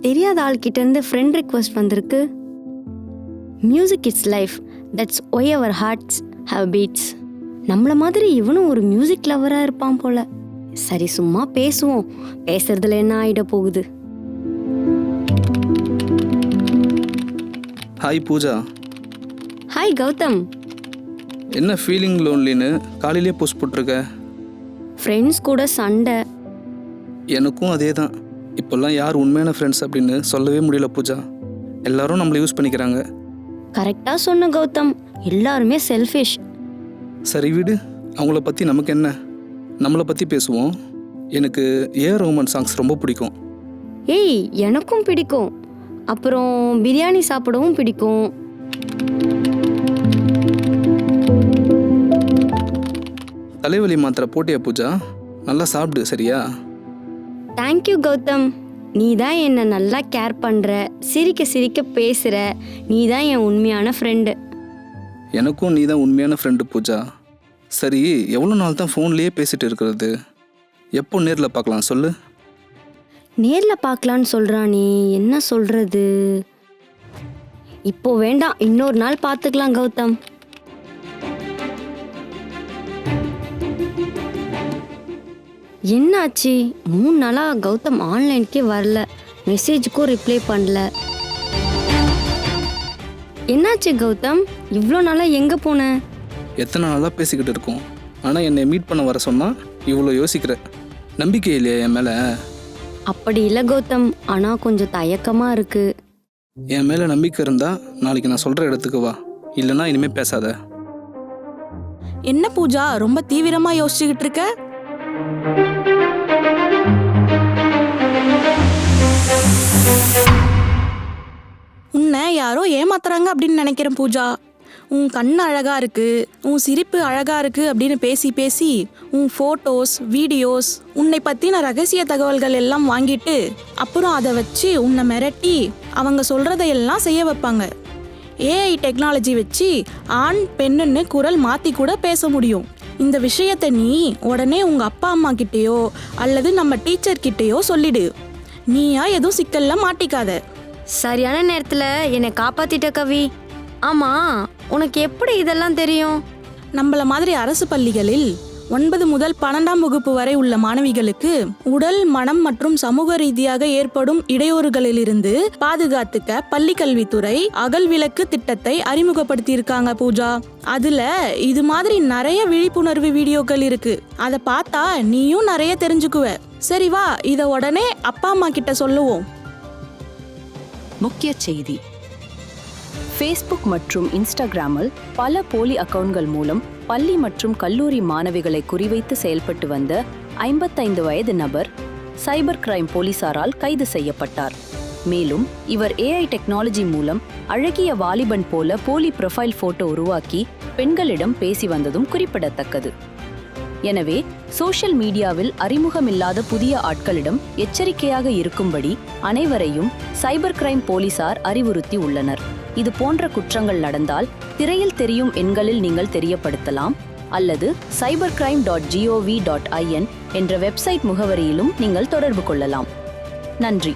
தெரியாத ஆள்கிட்ட இருந்து ஃப்ரெண்ட் ரிக்வஸ்ட் வந்திருக்கு. Music it's life that's why our hearts how beats நம்மள மாதிரி இவனும் ஒரு மியூசிக் லவராக இருப்பான் போல. சரி சும்மா பேசுவோம். பேசுறதுல என்ன ஆயிட போகுது? ஹாய் பூஜா. ஹாய் கௌதம். என்ன ஃபீலிங் லோன்லின்னு காலையிலே போஸ்ட் போட்டிருக்க? ஃப்ரெண்ட்ஸ் கூட சண்டை. எனக்கும் அதே தான் இப்போல்லாம் யார் உண்மையான ஃப்ரெண்ட்ஸ் அப்படின்னு சொல்லவே முடியல பூஜா. எல்லாரும் நம்மளை யூஸ் பண்ணிக்கிறாங்க. கரெக்டாக சொன்ன கௌதம். எல்லாருமே செல்ஃபிஷ் சரி விடு. அவங்கள பற்றி நமக்கு என்ன? நம்மளை பற்றி பேசுவோம். எனக்கு ஏ ரோமன் சாங்ஸ் ரொம்ப பிடிக்கும். ஏய் எனக்கும் பிடிக்கும். அப்புறம் பிரியாணி சாப்பிடவும் பிடிக்கும். தலைவலி மாத்திரை போட்டியா பூஜா? நல்லா சாப்பிடு சரியா? Thank you Gautham. நீ தான் என்னை நல்லா கேர் பண்ணுற சிரிக்க சிரிக்க பேசுகிற நீ தான் என் உண்மையான ஃப்ரெண்டு எனக்கும் நீ தான் உண்மையான ஃப்ரெண்டு பூஜா. சரி எவ்வளோ நாள் தான் ஃபோன்லேயே பேசிட்டு இருக்கிறது? எப்போ நேரில் பார்க்கலாம் சொல்லு? நேரில் பார்க்கலான்னு சொல்கிறானே என்ன சொல்கிறது இப்போ வேண்டாம் இன்னொரு நாள் பார்த்துக்கலாம் கௌதம். என்னாச்சு? மூணு நாளாக கௌதம் ஆன்லைனுக்கே வரல. மெசேஜுக்கும் ரிப்ளை பண்ணல. என்னாச்சு கௌதம்? இவ்வளோ நாளாக எங்கே போன? எத்தனை நாளாக பேசிக்கிட்டு இருக்கோம். ஆனால் என்னை மீட் பண்ண வர சொன்னால் இவ்வளோ யோசிக்கிற. நம்பிக்கை இல்லையா என் மேலே? அப்படி இல்லை கௌதம். ஆனால் கொஞ்சம் தயக்கமாக இருக்கு. என் மேலே நம்பிக்கை இருந்தால் நாளைக்கு நான் சொல்கிற இடத்துக்கு வா. இல்லைன்னா இனிமேல் பேசாத. என்ன பூஜா ரொம்ப தீவிரமா யோசிச்சுக்கிட்டு இருக்க? யாரோ ஏமாத்துறாங்க அப்படின்னு நினைக்கிறேன் பூஜா. உன் கண் அழகா இருக்கு உன் சிரிப்பு அழகா இருக்கு அப்படின்னு பேசி பேசி உன் ஃபோட்டோஸ் வீடியோஸ் உன்னை பற்றின ரகசிய தகவல்கள் எல்லாம் வாங்கிட்டு அப்புறம் அதை வச்சு உன்னை மிரட்டி அவங்க சொல்றதையெல்லாம் செய்ய வைப்பாங்க. ஏஐ டெக்னாலஜி வச்சு ஆண் பெண்ணுன்னு குரல் மாத்தி கூட பேச முடியும். இந்த விஷயத்தை நீ உடனே உங்க அப்பா அம்மா கிட்டேயோ அல்லது நம்ம டீச்சர் கிட்டேயோ சொல்லிடு. நீயா எதுவும் சிக்கல்ல மாட்டிக்காத. சரியான நேரத்தில் என்னை காப்பாத்திட்ட கவி. ஆமாம் உனக்கு எப்படி இதெல்லாம் தெரியும்? நம்மள மாதிரி அரசு பள்ளிகளில் ஒன்பது முதல் பன்னெண்டாம் வகுப்பு வரை உள்ள மாணவிகளுக்கு உடல் மனம் மற்றும் சமூக ரீதியாக ஏற்படும் இடையூறுகளிலிருந்து பாதுகாத்துக்க பள்ளி கல்வித்துறை அகல் விளக்கு திட்டத்தை அறிமுகப்படுத்தியிருக்காங்க பூஜா. அதுல இது மாதிரி நிறைய விழிப்புணர்வு வீடியோக்கள் இருக்கு. அதை பார்த்தா நீயும் நிறைய தெரிஞ்சுக்குவ. சரி வா இத உடனே அப்பா அம்மா கிட்ட சொல்லுவோம். முக்கிய செய்தி. ஃபேஸ்புக் மற்றும் இன்ஸ்டாகிராமில் பல போலி அக்கவுண்ட்கள் மூலம் பள்ளி மற்றும் கல்லூரி மாணவிகளை குறிவைத்து செயல்பட்டு வந்த ஐம்பத்தைந்து வயது நபர் சைபர் கிரைம் போலீசாரால் கைது செய்யப்பட்டார். மேலும் இவர் ஏஐ டெக்னாலஜி மூலம் அழகிய வாலிபன் போல போலி ப்ரொஃபைல் போட்டோ உருவாக்கி பெண்களிடம் பேசி வந்ததும் குறிப்பிடத்தக்கது. எனவே சோஷியல் மீடியாவில் அறிமுகமில்லாத புதிய ஆட்களிடம் எச்சரிக்கையாக இருக்கும்படி அனைவரையும் சைபர் கிரைம் போலீசார் அறிவுறுத்தி உள்ளனர். இது போன்ற குற்றங்கள் நடந்தால் திரையில் தெரியும் எண்களில் நீங்கள் தெரியப்படுத்தலாம். அல்லது cyber crime dot GOV dot IN என்ற வெப்சைட் முகவரியிலும் நீங்கள் தொடர்பு கொள்ளலாம். நன்றி.